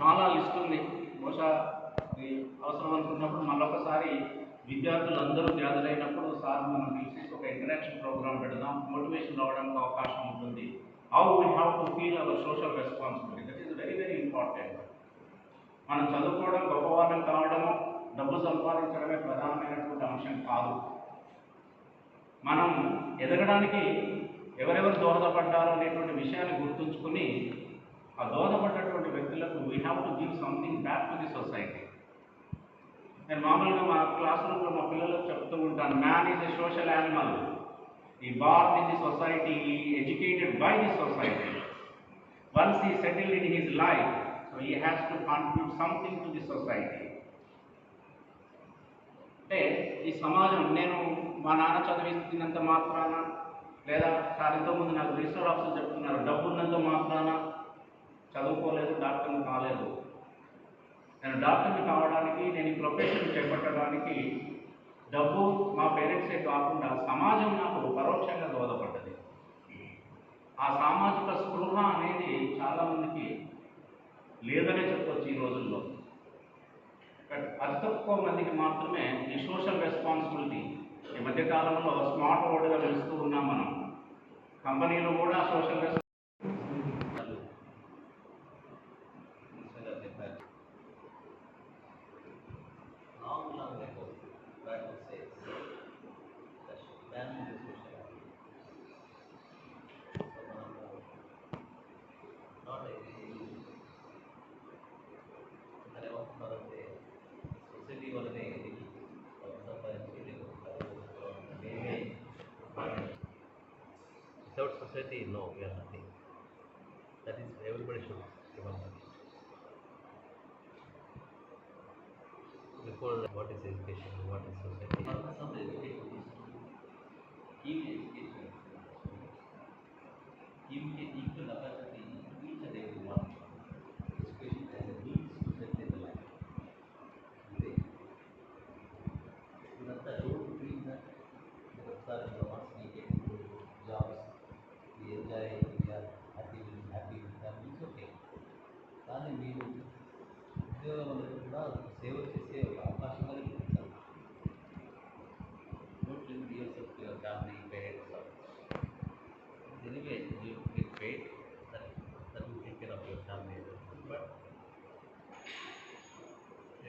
చాలా లిస్ట్ ఉంది. బహుశా అవసరం అనుకున్నప్పుడు మళ్ళొకసారి విద్యార్థులు అందరూ గ్యాదర్ అయినప్పుడు సార్ మనం పిలిచి ఒక ఇంటర్నేషనల్ ప్రోగ్రామ్ పెడదాం. మోటివేషన్ రావడానికి అవకాశం ఉంటుంది. How we have to feel our social responsibility that is very very important మనం చదువుకోవడం గొప్పవాళ్ళం కావడము డబ్బు సంపాదించడమే ప్రధానమైనటువంటి అంశం కాదు. మనం ఎదగడానికి ఎవరెవరు దోహదపడ్డారు అనేటువంటి విషయాన్ని గుర్తుంచుకుని ఆ దోహదపడ్డటువంటి వ్యక్తులకు we have to give something back to the society నేను మామూలుగా మా క్లాస్ రూమ్లో మా పిల్లలకు చెప్తూ ఉంటాను man is a social animal he born in the society educated by the society once he settled in his life so he has to contribute something to the society అంటే ఈ సమాజం నేను మా నాన్న చదివిస్తున్నంత మాత్రాన లేదా సార్ ముందు నాకు రిజిస్టర్ ఆఫీసర్ చెప్తున్నారు డబ్బు ఉన్నంత మాత్రాన చదువుకోలేదు డాక్టర్ని కాలేదు. నేను డాక్టర్ని కావడానికి నేను ఈ ప్రొఫెషన్ చేపట్టడానికి డబ్బు మా పేరెంట్సే కాకుండా సమాజం నాకు పరోక్షంగా దోహదపడ్డది. ఆ సామాజిక స్పృహ అనేది చాలామందికి లేదనే చెప్పొచ్చు ఈ రోజుల్లో. బట్ అతి తక్కువ మందికి మాత్రమే ఈ సోషల్ రెస్పాన్సిబిలిటీ ఈ మధ్య కాలంలో స్మార్ట్ వర్డ్గా పిలుస్తూ ఉన్నాం మనం. కంపెనీలు కూడా social response our society, no, we are nothing. That is, everybody should remember. Before what is education, what is society.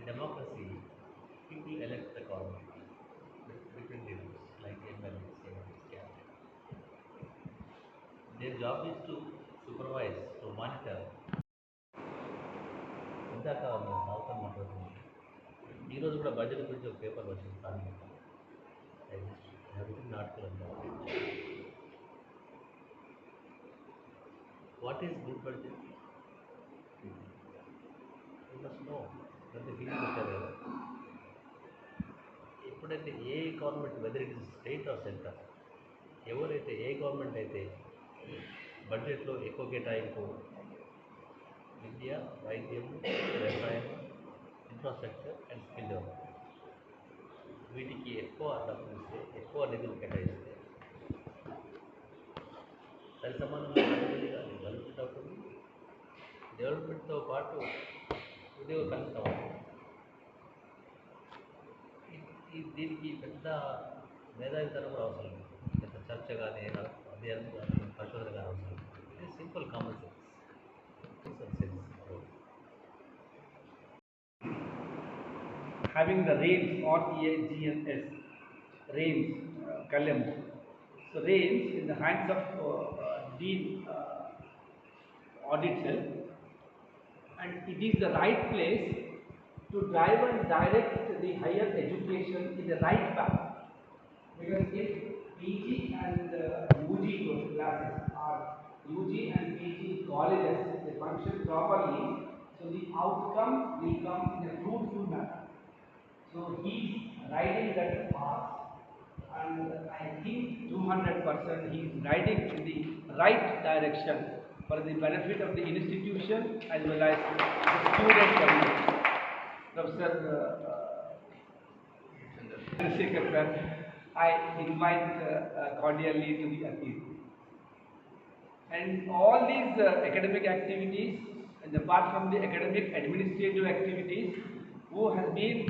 democracy people elect the government with different leaders like MLAs, MLAs, cabinet. Their job is to supervise, to monitor ఇందాక మేము సాగుతాం మాట్లాడుతున్నాం ఈరోజు కూడా budget గురించి ఒక paper వచ్చింది కానీ article what is good budget must know ప్రతి ఫీజు పెట్టారు కదా. ఎప్పుడైతే ఏ government whether it is state or centre ఎవరైతే ఏ గవర్నమెంట్ అయితే బడ్జెట్లో ఎక్కువ కేటాయింపు విద్య వైద్యం వ్యవసాయం ఇన్ఫ్రాస్ట్రక్చర్ అండ్ స్కిల్ డెవలప్మెంట్ వీటికి ఎక్కువ డబ్బులు ఇస్తే ఎక్కువ నిధులు కేటాయిస్తే దాని సంబంధించిన డెవలప్మెంట్ అవుతుంది. డెవలప్మెంట్తో పాటు ఉద్యోగ కల్పితం అవుతుంది ఈ- ఈ దీనికి పెద్ద మేధావితనం కూడా అవసరం లేదు పెద్ద చర్చ కానీ అధ్యయనం కానీ పరిశోధన కానీ అవసరం లేదు ఇది simple common sense having the reins or EAGNS, reins, uh, Kalyam. So reins in the hands of uh, uh, Dean uh, Audit Cell and it is the right place to drive and direct the higher education in the right path. Because if PG and uh, UG classes are UG and PG colleges, they function properly, so the outcome will come in a fruitful manner. So he is riding that path and I think 200% he is riding in the right direction for the benefit of the institution as well as the student community. Professor uh, uh, I invite uh, uh, cordially to the appeal. And all these uh, academic activities, and apart from the academic administrative activities, who has been